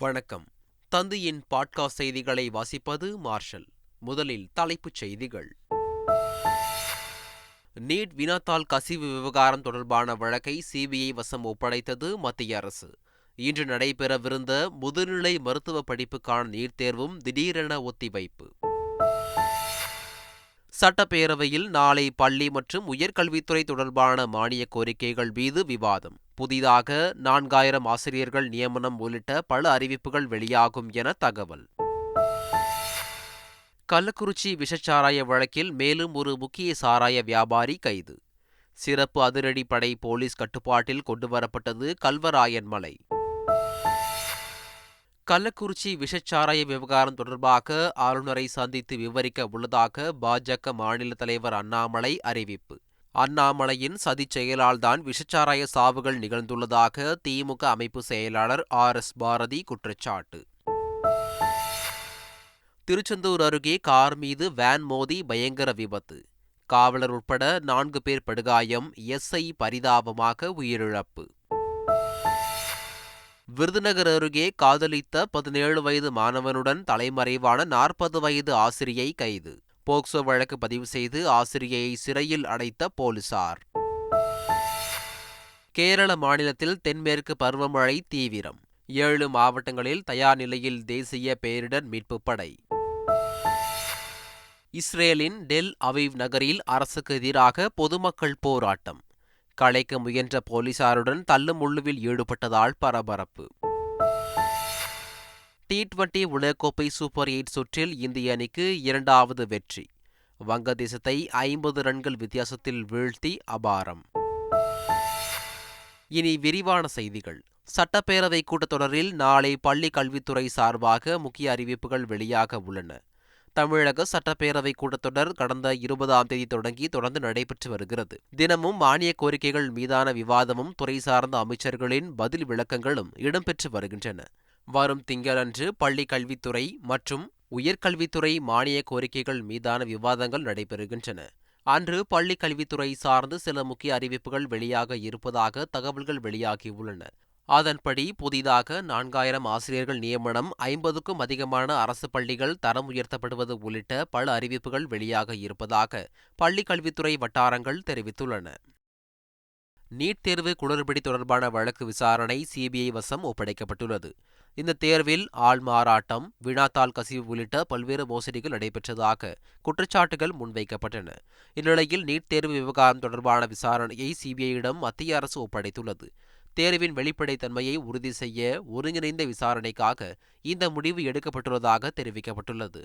வணக்கம். தந்தியின் பாட்காஸ்ட் செய்திகளை வாசிப்பது மார்ஷல். முதலில் தலைப்புச் செய்திகள். நீட் வினாத்தாள் கசிவு விவகாரம் தொடர்பான வழக்கை சிபிஐ வசம் ஒப்படைத்தது மத்திய அரசு. இன்று நடைபெறவிருந்த முதுநிலை மருத்துவ படிப்புக்கான நீட் தேர்வும் திடீரென ஒத்திவைப்பு. சட்டப்பேரவையில் நாளை பள்ளி மற்றும் உயர்கல்வித்துறை தொடர்பான மானிய கோரிக்கைகள் மீது விவாதம். புதிதாக நான்காயிரம் ஆசிரியர்கள் நியமனம் உள்ளிட்ட பல அறிவிப்புகள் வெளியாகும் என தகவல். கள்ளக்குறிச்சி விஷச்சாராய வழக்கில் மேலும் ஒரு முக்கிய சாராய வியாபாரி கைது. சிறப்பு அதிரடிப்படை போலீஸ் கட்டுப்பாட்டில் கொண்டுவரப்பட்டது கல்வராயன் மலை. கள்ளக்குறிச்சி விஷச்சாராய விவகாரம் தொடர்பாக ஆளுநரை சந்தித்து விவரிக்க உள்ளதாக பாஜக மாநில தலைவர் அண்ணாமலை அறிவிப்பு. அண்ணாமலையின் சதிச் செயலால்தான் விஷச்சாராய சாவுகள் நிகழ்ந்துள்ளதாக திமுக அமைப்பு செயலாளர் ஆர் எஸ் பாரதி குற்றச்சாட்டு. திருச்செந்தூர் அருகே கார் மீது வேன் மோதி பயங்கர விபத்து. காவலர் உட்பட நான்கு பேர் படுகாயம் எஸ்ஐ பரிதாபமாக உயிரிழப்பு. விருதுநகர் அருகே காதலித்த பதினேழு வயது மாணவனுடன் தலைமறைவான நாற்பது வயது ஆசிரியை கைது. போக்சோ வழக்கு பதிவு செய்து ஆசிரியையை சிறையில் அடைத்த போலீசார். கேரள மாநிலத்தில் தென்மேற்கு பருவமழை தீவிரம். ஏழு மாவட்டங்களில் தயார் நிலையில் தேசிய பேரிடர் மீட்பு படை. இஸ்ரேலின் டெல் அவிவ் நகரில் அரசுக்கு எதிராக பொதுமக்கள் போராட்டம். களைக்க முயன்ற போலீசாருடன் தள்ளுமுள்ளுவில் ஈடுபட்டதால் பரபரப்பு. டி டுவெண்டி உலகக்கோப்பை சூப்பர் எயிட் சுற்றில் இந்திய அணிக்கு இரண்டாவது வெற்றி. வங்கதேசத்தை ஐம்பது ரன்கள் வித்தியாசத்தில் வீழ்த்தி அபாரம். இனி விரிவான செய்திகள். சட்டப்பேரவை கூட்டத்தொடரில் நாளை பள்ளி கல்வித்துறை சார்பாக முக்கிய அறிவிப்புகள் வெளியாக உள்ளன. தமிழக சட்டப்பேரவை கூட்டத்தொடர் கடந்த இருபதாம் தேதி தொடங்கி தொடர்ந்து நடைபெற்று வருகிறது. தினமும் மானிய கோரிக்கைகள் மீதான விவாதமும் துறை சார்ந்த அமைச்சர்களின் பதில் விளக்கங்களும் இடம்பெற்று வருகின்றன. வரும் திங்களன்று பள்ளி கல்வித்துறை மற்றும் உயர்கல்வித்துறை மானிய கோரிக்கைகள் மீதான விவாதங்கள் நடைபெறுகின்றன. அன்று பள்ளி கல்வித்துறை சார்ந்து சில முக்கிய அறிவிப்புகள் வெளியாக இருப்பதாக தகவல்கள் வெளியாகியுள்ளன. அதன்படி புதிதாக நான்காயிரம் ஆசிரியர்கள் நியமனம் ஐம்பதுக்கும் அதிகமான அரசு பள்ளிகள் தரம் உயர்த்தப்படுவது உள்ளிட்ட பல அறிவிப்புகள் வெளியாக இருப்பதாக பள்ளிக் கல்வித்துறை வட்டாரங்கள் தெரிவித்துள்ளன. நீட் தேர்வு குளறுபடி தொடர்பான வழக்கு விசாரணை சிபிஐ வசம் ஒப்படைக்கப்பட்டுள்ளது. இந்த தேர்வில் ஆள்மாறாட்டம் வினாத்தாள் கசிவு உள்ளிட்ட பல்வேறு மோசடிகள் நடைபெற்றதாக குற்றச்சாட்டுகள் முன்வைக்கப்பட்டன. இந்நிலையில் நீட் தேர்வு விவகாரம் தொடர்பான விசாரணையை சிபிஐயிடம் மத்திய அரசு ஒப்படைத்துள்ளது. தேர்வின் வெளிப்படைத்தன்மையை உறுதி செய்ய ஒருங்கிணைந்த விசாரணைக்காக இந்த முடிவு எடுக்கப்பட்டுள்ளதாக தெரிவிக்கப்பட்டுள்ளது.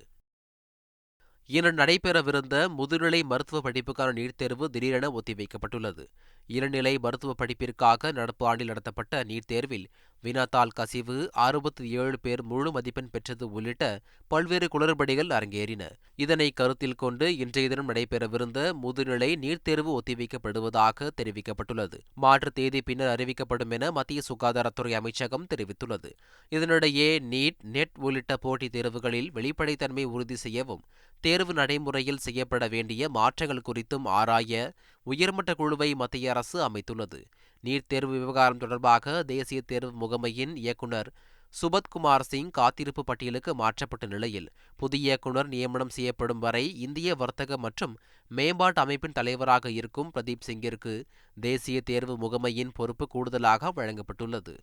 இன்று நடைபெறவிருந்த முதுநிலை மருத்துவ படிப்புக்கான நீட் தேர்வு திடீரென ஒத்திவைக்கப்பட்டுள்ளது. இளநிலை மருத்துவ படிப்பிற்காக நடப்பு ஆண்டில் நடத்தப்பட்ட நீட் தேர்வில் வினாத்தாள் கசிவு அறுபத்தி ஏழு பேர் முழு மதிப்பெண் பெற்றது உள்ளிட்ட பல்வேறு குளறுபடிகள் அரங்கேறின. இதனை கருத்தில் கொண்டு இன்றைய தினம் நடைபெறவிருந்த முதுநிலை நீட் தேர்வு ஒத்திவைக்கப்படுவதாக தெரிவிக்கப்பட்டுள்ளது. மாற்று தேதி பின்னர் அறிவிக்கப்படும் என மத்திய சுகாதாரத்துறை அமைச்சகம் தெரிவித்துள்ளது. இதனிடையே நீட் நெட் உள்ளிட்ட போட்டித் தேர்வுகளில் வெளிப்படைத்தன்மை உறுதி செய்யவும் தேர்வு நடைமுறையில் செய்யப்பட வேண்டிய மாற்றங்கள் குறித்தும் ஆராய உயர்மட்ட குழுவை மத்திய அரசு அமைத்துள்ளது. நீட் தேர்வு விவகாரம் தொடர்பாக தேசிய தேர்வு முகமையின் இயக்குநர் சுபத்குமார் சிங் காத்திருப்பு பட்டியலுக்கு மாற்றப்பட்ட நிலையில் புதிய இயக்குநர் நியமனம் செய்யப்படும் வரை இந்திய வர்த்தக மற்றும் மேம்பாட்டு அமைப்பின் தலைவராக இருக்கும் பிரதீப் சிங்கிற்கு தேசிய தேர்வு முகமையின் பொறுப்பு கூடுதலாக வழங்கப்பட்டுள்ளது.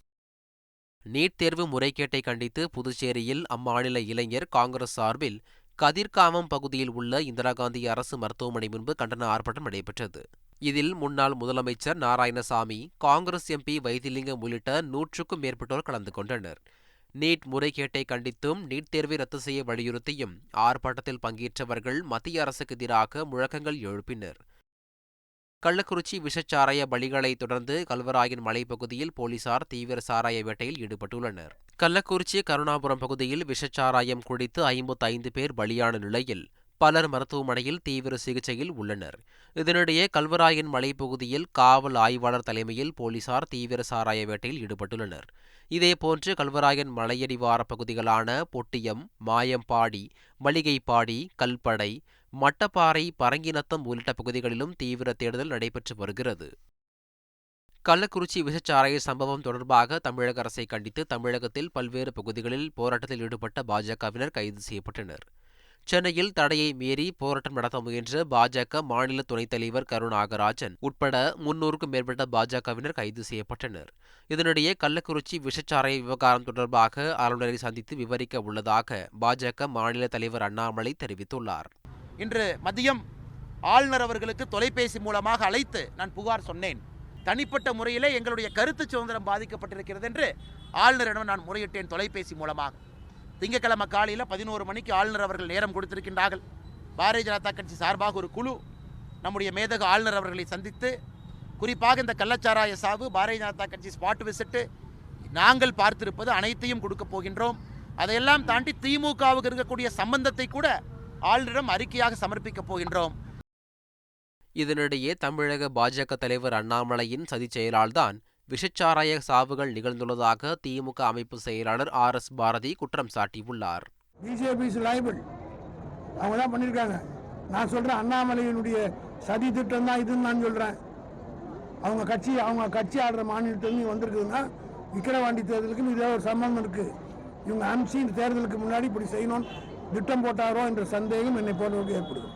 நீட் தேர்வு முறைகேட்டை கண்டித்து புதுச்சேரியில் அம்மாநில இளைஞர் காங்கிரஸ் சார்பில் கதிர்காமம் பகுதியில் உள்ள இந்திரா காந்தி அரசு மருத்துவமனை முன்பு கண்டன ஆர்ப்பாட்டம் நடைபெற்றது. இதில் முன்னாள் முதலமைச்சர் நாராயணசாமி காங்கிரஸ் எம்பி வைத்திலிங்கம் உள்ளிட்ட நூற்றுக்கும் மேற்பட்டோர் கலந்து கொண்டனர். நீட் முறைகேட்டை கண்டித்தும் நீட் தேர்வை ரத்து செய்ய வலியுறுத்தியும் ஆர்ப்பாட்டத்தில் பங்கேற்றவர்கள் மத்திய அரசுக்கு எதிராக முழக்கங்கள் எழுப்பினர். கள்ளக்குறிச்சி விஷச்சாராய பலிகளை தொடர்ந்து கல்வராயன் மலைப்பகுதியில் போலீசார் தீவிர சாராய வேட்டையில் ஈடுபட்டுள்ளனர். கள்ளக்குறிச்சி கருணாபுரம் பகுதியில் விஷச்சாராயம் குடித்து ஐம்பத்தைந்து பேர் பலியான நிலையில் பலர் மருத்துவமனையில் தீவிர சிகிச்சையில் உள்ளனர். இதனிடையே கல்வராயன் மலைப்பகுதியில் காவல் ஆய்வாளர் தலைமையில் போலீசார் தீவிர சாராய வேட்டையில் ஈடுபட்டுள்ளனர். இதேபோன்று கல்வராயன் மலையடிவார பகுதிகளான பொட்டியம் மாயம்பாடி மளிகைப்பாடி கல்படை மட்டப்பாறை பரங்கிநத்தம் உள்ளிட்ட பகுதிகளிலும் தீவிர தேடுதல் நடைபெற்று வருகிறது. கள்ளக்குறிச்சி விசச்சாராய சம்பவம் தொடர்பாக தமிழக அரசை கண்டித்து தமிழகத்தில் பல்வேறு பகுதிகளில் போராட்டத்தில் ஈடுபட்ட பாஜகவினர் கைது செய்யப்பட்டனர். சென்னையில் தடையை மீறி போராட்டம் நடத்த முயன்ற பாஜக மாநில துணைத் தலைவர் கருணாகராஜன் உட்பட முன்னூறுக்கும் மேற்பட்ட பாஜகவினர் கைது செய்யப்பட்டனர். இதனிடையே கள்ளக்குறிச்சி விஷச்சாராய விவகாரம் தொடர்பாக ஆளுநரை சந்தித்து விவரிக்க உள்ளதாக பாஜக மாநில தலைவர் அண்ணாமலை தெரிவித்துள்ளார். இன்று மதியம் ஆளுநர் அவர்களுக்கு தொலைபேசி மூலமாக அழைத்து நான் புகார் சொன்னேன். தனிப்பட்ட முறையிலே எங்களுடைய கருத்து சுதந்திரம் பாதிக்கப்பட்டிருக்கிறது என்று ஆளுநரிடம் நான் முறையிட்டேன் தொலைபேசி மூலமாக. திங்கட்கிழமை காலையில் பதினோரு மணிக்கு ஆளுநர் அவர்கள் நேரம் கொடுத்திருக்கின்றார்கள். பாரதிய ஜனதா கட்சி சார்பாக ஒரு குழு நம்முடைய மேதக ஆளுநர் அவர்களை சந்தித்து குறிப்பாக இந்த கள்ளச்சாராய சாவு பாரதிய ஜனதா கட்சி ஸ்பாட் விசிட்டு நாங்கள் பார்த்திருப்பது அனைத்தையும் கொடுக்க போகின்றோம். அதையெல்லாம் தாண்டி திமுகவுக்கு இருக்கக்கூடிய சம்பந்தத்தை கூட ஆளுநரிடம் அறிக்கையாக சமர்ப்பிக்கப் போகின்றோம். இதனிடையே தமிழக பாஜக தலைவர் அண்ணாமலையின் சதிச் செயலால்தான் விஷச்சாராய சாவுகள் நிகழ்ந்துள்ளதாக திமுக அமைப்பு செயலாளர் ஆர் எஸ் பாரதி குற்றம் சாட்டியுள்ளார். பிஜேபி லைபிள் அவங்க தான் பண்ணியிருக்காங்க நான் சொல்கிறேன் அண்ணாமலையினுடைய சதி திட்டம் தான் இதுன்னு நான் சொல்கிறேன் அவங்க கட்சி அவங்க கட்சி ஆடுற மாநிலத்திலேருந்து வந்திருக்குதுன்னா விக்கிரவாண்டி தேர்தலுக்கும் இதே ஒரு சம்பந்தம் இருக்குது இவங்க இந்த தேர்தலுக்கு முன்னாடி இப்படி செய்யணும்னு திட்டம் போட்டாரோ என்ற சந்தேகம் என்னை போன்றவர்கள் ஏற்படுது.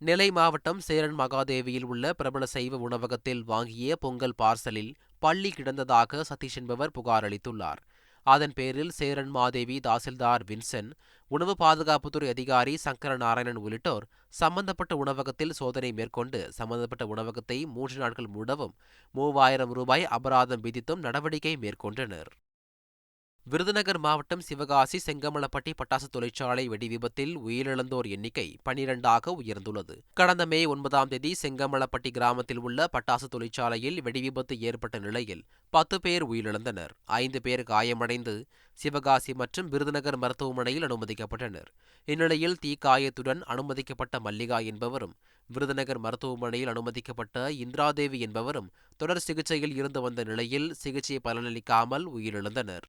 நெல்லை மாவட்டம் சேரன் மகாதேவியில் உள்ள பிரபல சைவ உணவகத்தில் வாங்கிய பொங்கல் பார்சலில் பள்ளி கிடந்ததாக சதீஷ் என்பவர் புகார் அளித்துள்ளார். அதன் பேரில் சேரன் மாதேவி தாசில்தார் வின்சென் உணவு பாதுகாப்புத்துறை அதிகாரி சங்கர நாராயணன் உள்ளிட்டோர் சம்பந்தப்பட்ட உணவகத்தில் சோதனை மேற்கொண்டு சம்பந்தப்பட்ட உணவகத்தை மூன்று நாட்கள் மூடவும் மூவாயிரம் ரூபாய் அபராதம் விதித்தும் நடவடிக்கை மேற்கொண்டனர். விருதுநகர் மாவட்டம் சிவகாசி செங்கமலப்பட்டி பட்டாசு தொழிற்சாலை வெடி விபத்தில் உயிரிழந்தோர் எண்ணிக்கை பனிரெண்டாக உயர்ந்துள்ளது. கடந்த மே ஒன்பதாம் தேதி செங்கமலப்பட்டி கிராமத்தில் உள்ள பட்டாசு தொழிற்சாலையில் வெடி விபத்து ஏற்பட்ட நிலையில் பத்து பேர் உயிரிழந்தனர். ஐந்து பேர் காயமடைந்து சிவகாசி மற்றும் விருதுநகர் மருத்துவமனையில் அனுமதிக்கப்பட்டனர். இந்நிலையில் தீக்காயத்துடன் அனுமதிக்கப்பட்ட மல்லிகா என்பவரும் விருதுநகர் மருத்துவமனையில் அனுமதிக்கப்பட்ட இந்திராதேவி என்பவரும் தொடர் சிகிச்சையில் இருந்து வந்த நிலையில் சிகிச்சை பலனளிக்காமல் உயிரிழந்தனர்.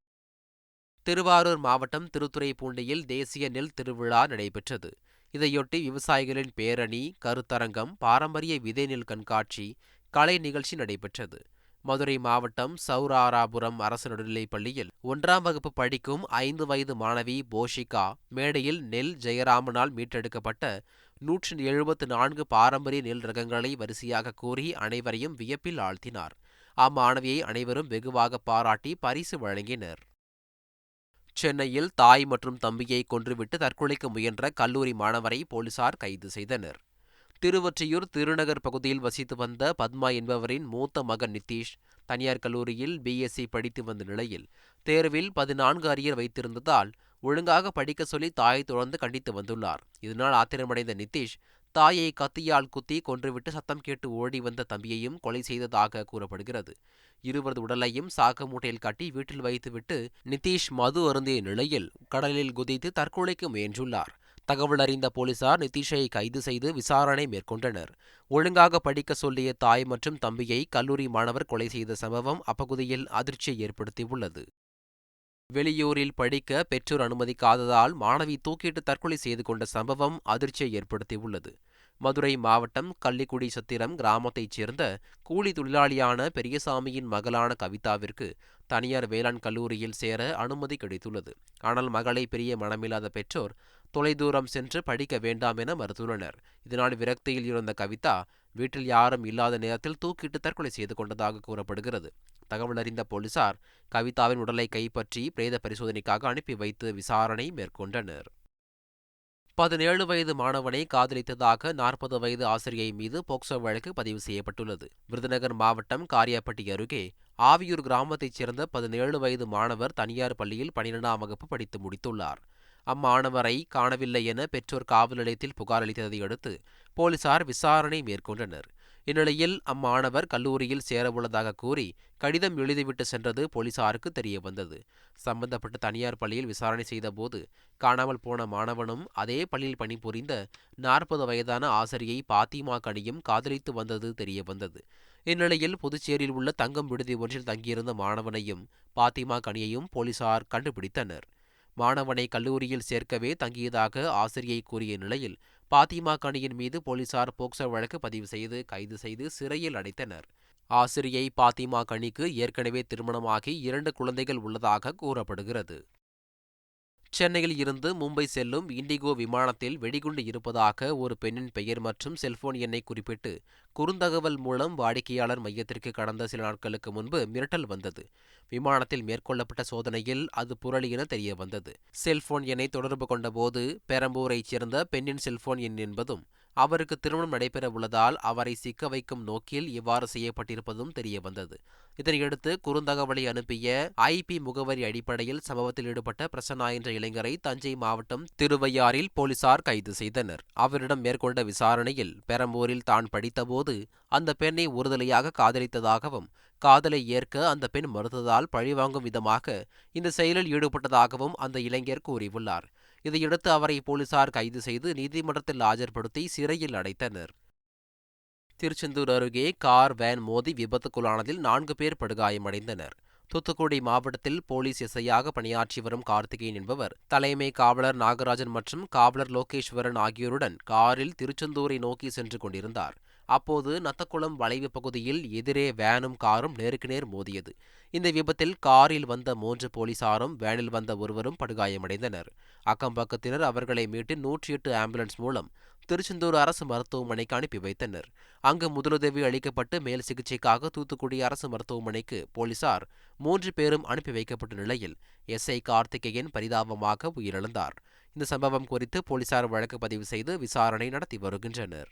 திருவாரூர் மாவட்டம் திருத்துறைப்பூண்டியில் தேசிய நெல் திருவிழா நடைபெற்றது. இதையொட்டி விவசாயிகளின் பேரணி கருத்தரங்கம் பாரம்பரிய விதை நெல் கண்காட்சி கலை நிகழ்ச்சி நடைபெற்றது. மதுரை மாவட்டம் சௌராராபுரம் அரசு நடுநிலைப் பள்ளியில் ஒன்றாம் வகுப்பு படிக்கும் ஐந்து வயது மாணவி போஷிகா மேடையில் நெல் ஜெயராமனால் மீட்டெடுக்கப்பட்ட நூற்றி எழுபத்து நான்கு பாரம்பரிய நெல் ரகங்களை வரிசையாக கூறி அனைவரையும் வியப்பில் ஆழ்த்தினார். அம்மாணவியை அனைவரும் வெகுவாக பாராட்டி பரிசு வழங்கினர். சென்னையில் தாய் மற்றும் தம்பியை கொன்றுவிட்டு தற்கொலைக்கு முயன்ற கல்லூரி மாணவரை போலீசார் கைது செய்தனர். திருவொற்றியூர் திருநகர் பகுதியில் வசித்து வந்த பத்மா என்பவரின் மூத்த மகன் நிதிஷ் தனியார் கல்லூரியில் பிஎஸ்சி படித்து வந்த நிலையில் தேர்வில் பதினான்கு அரியர் வைத்திருந்ததால் ஒழுங்காக படிக்க சொல்லி தாயை தொடர்ந்து கண்டித்து வந்துள்ளார். இதனால் ஆத்திரமடைந்த நிதிஷ் தாயை கத்தியால் குத்தி கொன்றுவிட்டு சத்தம் கேட்டு ஓடி வந்த தம்பியையும் கொலை செய்ததாக கூறப்படுகிறது. இருவரது உடலையும் சாக்கு மூட்டையில் கட்டி வீட்டில் வைத்துவிட்டு நிதிஷ் மது அருந்திய நிலையில் கடலில் குதித்து தற்கொலைக்கு முயன்றுள்ளார். தகவல் அறிந்த போலீசார் நிதிஷை கைது செய்து விசாரணை மேற்கொண்டனர். ஒழுங்காக படிக்க சொல்லிய தாய் மற்றும் தம்பியை கல்லூரி மாணவர் கொலை செய்த சம்பவம் அப்பகுதியில் அதிர்ச்சியை ஏற்படுத்தியுள்ளது. வெளியூரில் படிக்க பெற்றோர் அனுமதிக்காததால் மாணவி தூக்கிட்டு தற்கொலை செய்து கொண்ட சம்பவம் அதிர்ச்சியை ஏற்படுத்தியுள்ளது. மதுரை மாவட்டம் கள்ளிக்குடி சத்திரம் கிராமத்தைச் சேர்ந்த கூலி தொழிலாளியான பெரியசாமியின் மகளான கவிதாவிற்கு தனியார் வேளாண் கல்லூரியில் சேர அனுமதி கிடைத்துள்ளது. ஆனால் மகளை பெரிய மனமில்லாத பெற்றோர் தொலைதூரம் சென்று படிக்க வேண்டாம் என மறுத்துள்ளனர். இதனால் விரக்தியில் இருந்த கவிதா வீட்டில் யாரும் இல்லாத நேரத்தில் தூக்கிட்டு தற்கொலை செய்து கொண்டதாக கூறப்படுகிறது. தகவல் அறிந்த போலீசார் கவிதாவின் உடலை கைப்பற்றி பிரேத பரிசோதனைக்காக அனுப்பி வைத்து விசாரணை மேற்கொண்டனர். பதினேழு வயது மாணவனை காதலித்ததாக நாற்பது வயது ஆசிரியை மீது போக்சோ வழக்கு பதிவு செய்யப்பட்டுள்ளது. விருதுநகர் மாவட்டம் காரியாப்பட்டி அருகே ஆவியூர் கிராமத்தைச் சேர்ந்த பதினேழு வயது மாணவர் தனியார் பள்ளியில் பனிரெண்டாம் வகுப்பு படித்து முடித்துள்ளார். அம்மாணவரை காணவில்லை என பெற்றோர் காவல் நிலையத்தில் புகார் அளித்ததை அடுத்து போலீசார் விசாரணை மேற்கொண்டனர். இந்நிலையில் அம்மாணவர் கல்லூரியில் சேரவுள்ளதாக கூறி கடிதம் எழுதிவிட்டு சென்றது போலீசாருக்கு தெரியவந்தது. சம்பந்தப்பட்ட தனியார் பள்ளியில் விசாரணை செய்தபோது காணாமல் போன மாணவனும் அதே பள்ளியில் பணிபுரிந்த நாற்பது வயதான ஆசிரியை பாத்திமா கனியும் காதலித்து வந்தது தெரியவந்தது. இந்நிலையில் புதுச்சேரியில் உள்ள தங்கம் விடுதி ஒன்றில் தங்கியிருந்த மாணவனையும் பாத்திமா கனியையும் போலீசார் கண்டுபிடித்தனர். மாணவனை கல்லூரியில் சேர்க்கவே தங்கியதாக ஆசிரியை கூறிய நிலையில் பாத்திமா கனியின் மீது போலீசார் போக்சோ வழக்கு பதிவு செய்து கைது செய்து சிறையில் அடைத்தனர். ஆசிரியை பாத்திமா கனிக்கு ஏற்கனவே திருமணமாகி இரண்டு குழந்தைகள் உள்ளதாக கூறப்படுகிறது. சென்னையில் இருந்து மும்பை செல்லும் இண்டிகோ விமானத்தில் வெடிகுண்டு இருப்பதாக ஒரு பெண்ணின் பெயர் மற்றும் செல்போன் எண்ணை குறிப்பிட்டு குறுந்தகவல் மூலம் வாடிக்கையாளர் மையத்திற்கு கடந்த சில நாட்களுக்கு முன்பு மிரட்டல் வந்தது. விமானத்தில் மேற்கொள்ளப்பட்ட சோதனையில் அது புரளி என தெரிய வந்தது செல்போன் எண்ணை தொடர்பு கொண்டபோது பெரம்பூரைச் சேர்ந்த பெண்ணின் செல்போன் எண் என்பதும் அவருக்கு திருமணம் நடைபெற உள்ளதால் அவரை சிக்க வைக்கும் நோக்கில் இவ்வாறு செய்யப்பட்டிருப்பதும் தெரியவந்தது. இதனையடுத்து குறுந்தகவலை அனுப்பிய ஐபி முகவரி அடிப்படையில் சம்பவத்தில் ஈடுபட்ட பிரசன்னா என்ற இளைஞரை தஞ்சை மாவட்டம் திருவையாறில் போலீசார் கைது செய்தனர். அவரிடம் மேற்கொண்ட விசாரணையில் பெரம்பூரில் தான் படித்தபோது அந்த பெண்ணை ஒருதலையாக காதலித்ததாகவும் காதலை ஏற்க அந்த பெண் மறுத்ததால் பழிவாங்கும் விதமாக இந்த செயலில் ஈடுபட்டதாகவும் அந்த இளைஞர் கூறியுள்ளார். இதையடுத்து அவரை போலீசார் கைது செய்து நீதிமன்றத்தில் ஆஜர்படுத்தி சிறையில் அடைத்தனர். திருச்செந்தூர் அருகே கார் வேன் மோதி விபத்துக்குள்ளானதில் நான்கு பேர் படுகாயமடைந்தனர். தூத்துக்குடி மாவட்டத்தில் போலீஸ் எஸ்ஐயாக பணியாற்றி வரும் கார்த்திகேயன் என்பவர் தலைமை காவலர் நாகராஜன் மற்றும் காவலர் லோகேஸ்வரன் ஆகியோருடன் காரில் திருச்செந்தூரை நோக்கி சென்று கொண்டிருந்தார். அப்போது நத்தக்குளம் வளைவு பகுதியில் எதிரே வேனும் காரும் நேருக்கு நேர் மோதியது. இந்த விபத்தில் காரில் வந்த மூன்று போலீசாரும் வேனில் வந்த ஒருவரும் படுகாயமடைந்தனர். அக்கம்பக்கத்தினர் அவர்களை மீட்டு நூற்றி எட்டு ஆம்புலன்ஸ் மூலம் திருச்செந்தூர் அரசு மருத்துவமனைக்கு அனுப்பி வைத்தனர். அங்கு முதலுதவி அளிக்கப்பட்டு மேல் சிகிச்சைக்காக தூத்துக்குடி அரசு மருத்துவமனைக்கு போலீசார் மூன்று பேரும் அனுப்பி வைக்கப்பட்ட நிலையில் எஸ்ஐ கார்த்திகேயன் பரிதாபமாக உயிரிழந்தார். இந்த சம்பவம் குறித்து போலீசார் வழக்கு பதிவு செய்து விசாரணை நடத்தி வருகின்றனர்.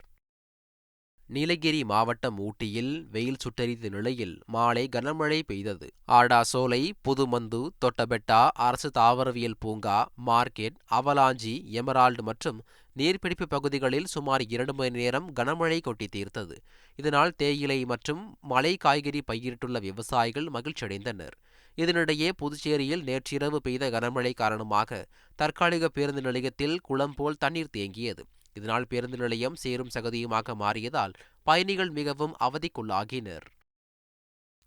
நீலகிரி மாவட்டம் ஊட்டியில் வெயில் சுட்டரித்த நிலையில் மாலை கனமழை பெய்தது. ஆடாசோலை புதுமந்து தொட்டபெட்டா அரசு தாவரவியல் பூங்கா மார்க்கெட் அவலாஞ்சி எமரால்டு மற்றும் நீர்பிடிப்பு பகுதிகளில் சுமார் இரண்டு மணி நேரம் கனமழை கொட்டி தீர்த்தது. இதனால் தேயிலை மற்றும் மலை காய்கறி பயிரிட்டுள்ள விவசாயிகள் மகிழ்ச்சியடைந்தனர். இதனிடையே புதுச்சேரியில் நேற்றிரவு பெய்த கனமழை காரணமாக தற்காலிக பேருந்து நிலையத்தில் குளம் போல் தண்ணீர் தேங்கியது. இதனால் பேருந்து நிலையம் சேரும் சகதியுமாக மாறியதால் பயணிகள் மிகவும் அவதிக்குள்ளாகினர்.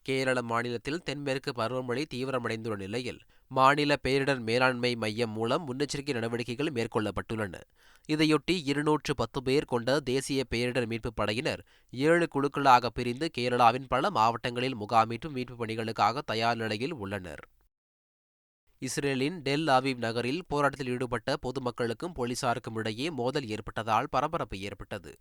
கேரள மாநிலத்தில் தென்மேற்கு பருவமழை தீவிரமடைந்துள்ள நிலையில் மாநில பேரிடர் மேலாண்மை மையம் மூலம் முன்னெச்சரிக்கை நடவடிக்கைகள் மேற்கொள்ளப்பட்டுள்ளன. இதையொட்டி இருநூற்று பத்து பேர் கொண்ட தேசிய பேரிடர் மீட்புப் படையினர் ஏழு குழுக்களாக பிரிந்து கேரளாவின் பல மாவட்டங்களில் முகாமிட்டு மீட்புப் பணிகளுக்காக தயார் நிலையில் உள்ளனர். இஸ்ரேலின் டெல் ஆவிவ் நகரில் போராட்டத்தில் ஈடுபட்ட பொதுமக்களுக்கும் போலீசாருக்கும் இடையே மோதல் ஏற்பட்டதால் பரபரப்பு ஏற்பட்டது.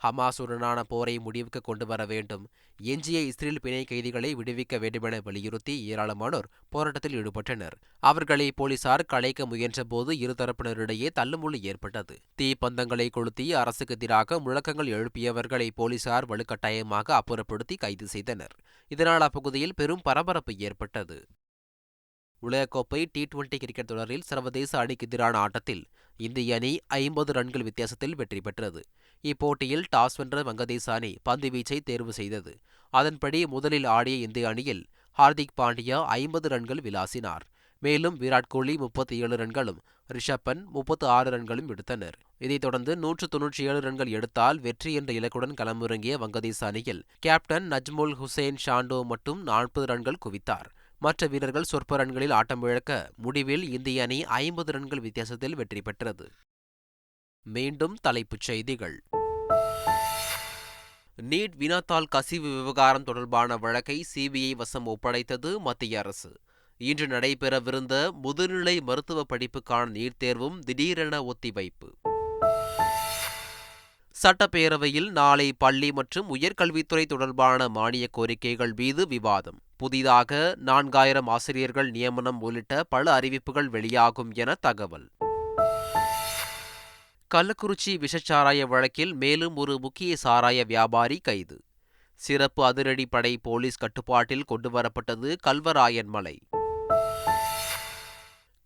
ஹமாசுடனான போரை முடிவுக்கு கொண்டு வர வேண்டும் எஞ்சிய இஸ்ரேல் பிணை கைதிகளை விடுவிக்க வேண்டுமென வலியுறுத்தி ஏராளமானோர் போராட்டத்தில் ஈடுபட்டனர். அவர்களை போலீசார் கலைக்க முயன்றபோது இருதரப்பினரிடையே தள்ளுமுள்ளு ஏற்பட்டது. தீப்பந்தங்களை கொளுத்தி அரசுக்கு எதிராக முழக்கங்கள் எழுப்பியவர்களை போலீசார் வலுக்கட்டாயமாக அப்புறப்படுத்தி கைது செய்தனர். இதனால் அப்பகுதியில் பெரும் பரபரப்பு ஏற்பட்டது. உலகக்கோப்பை டி டுவெண்டி கிரிக்கெட் தொடரில் சர்வதேச அணிக்கு எதிரான ஆட்டத்தில் இந்திய அணி ஐம்பது ரன்கள் வித்தியாசத்தில் வெற்றி பெற்றது. இப்போட்டியில் டாஸ் வென்ற வங்கதேச அணி பந்து வீச்சை தேர்வு செய்தது. அதன்படி முதலில் ஆடிய இந்திய அணியில் ஹார்திக் பாண்டியா ஐம்பது ரன்கள் விளாசினார். மேலும் விராட் கோலி முப்பத்தி ஏழு ரன்களும் ரிஷப் முப்பத்து ஆறு ரன்களும் எடுத்தனர். இதைத் தொடர்ந்து நூற்று தொன்னூற்றி ஏழு ரன்கள் எடுத்தால் வெற்றி என்ற இலக்குடன் களமிறங்கிய வங்கதேச அணியில் கேப்டன் நஜ்முல் ஹுசேன் ஷாண்டோ மட்டும் நாற்பது ரன்கள் குவித்தார். மற்ற வீரர்கள் சொற்ப ரன்களில் ஆட்டம் இழக்க முடிவில் இந்திய அணி ஐம்பது ரன்கள் வித்தியாசத்தில் வெற்றி பெற்றது. மீண்டும் தலைப்புச் செய்திகள். நீட் வினாத்தாள் கசிவு விவகாரம் தொடர்பான வழக்கை சிபிஐ வசம் ஒப்படைத்தது மத்திய அரசு. இன்று நடைபெறவிருந்த முதுநிலை மருத்துவ படிப்புக்கான நீட் தேர்வும் திடீரென ஒத்திவைப்பு. சட்டப்பேரவையில் நாளை பள்ளி மற்றும் உயர்கல்வித்துறை தொடர்பான மானிய கோரிக்கைகள் மீது விவாதம். புதிதாக நான்காயிரம் ஆசிரியர்கள் நியமனம் உள்ளிட்ட பல அறிவிப்புகள் வெளியாகும் என தகவல். கள்ளக்குறிச்சி விஷச்சாராய வழக்கில் மேலும் ஒரு முக்கிய சாராய வியாபாரி கைது. சிறப்பு அதிரடிப்படை போலீஸ் கட்டுப்பாட்டில் கொண்டுவரப்பட்டது கல்வராயன் மலை.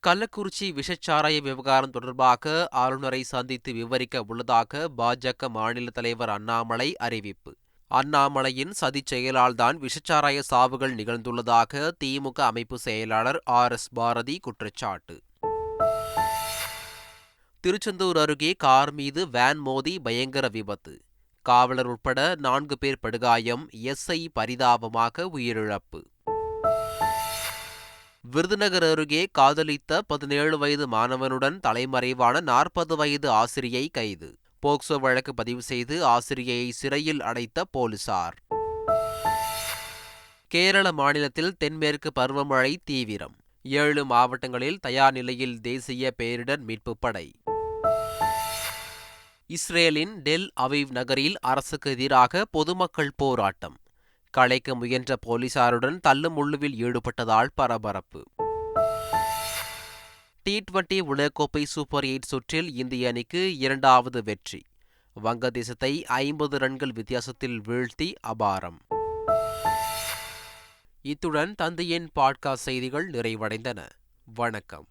கள்ளக்குறிச்சி விஷச்சாராய விவகாரம் தொடர்பாக ஆளுநரை சந்தித்து விவரிக்க உள்ளதாக பாஜக மாநில தலைவர் அண்ணாமலை அறிவிப்பு. அண்ணாமலையின் சதிச் செயலால்தான் விஷச்சாராய சாவுகள் நிகழ்ந்துள்ளதாக திமுக அமைப்பு செயலாளர் ஆர் எஸ் பாரதி குற்றச்சாட்டு. திருச்செந்தூர் அருகே கார் மீது வேன் மோதி பயங்கர விபத்து. காவலர் உட்பட நான்கு பேர் படுகாயம் எஸ்ஐ பரிதாபமாக உயிரிழப்பு. விருதுநகர் அருகே காதலித்த பதினேழு வயது மாணவனுடன் தலைமறைவான நாற்பது வயது ஆசிரியை கைது. போக்சோ வழக்கு பதிவு செய்து ஆசிரியையை சிறையில் அடைத்த போலீசார். கேரள மாநிலத்தில் தென்மேற்கு பருவமழை தீவிரம். ஏழு மாவட்டங்களில் தயார் நிலையில் தேசிய பேரிடர் மீட்புப் படை. இஸ்ரேலின் டெல் அவிவ் நகரில் அரசுக்கு எதிராக பொதுமக்கள் போராட்டம். கலைக்க முயன்ற போலீசாருடன் தள்ளுமுள்ளுவில் ஈடுபட்டதால் பரபரப்பு. டி டுவெண்டி உலகக்கோப்பை சூப்பர் எயிட் சுற்றில் இந்திய அணிக்கு இரண்டாவது வெற்றி. வங்கதேசத்தை ஐம்பது ரன்கள் வித்தியாசத்தில் வீழ்த்தி அபாரம். இத்துடன் தந்தையின் பாட்காஸ்ட் செய்திகள் நிறைவடைந்தன. வணக்கம்.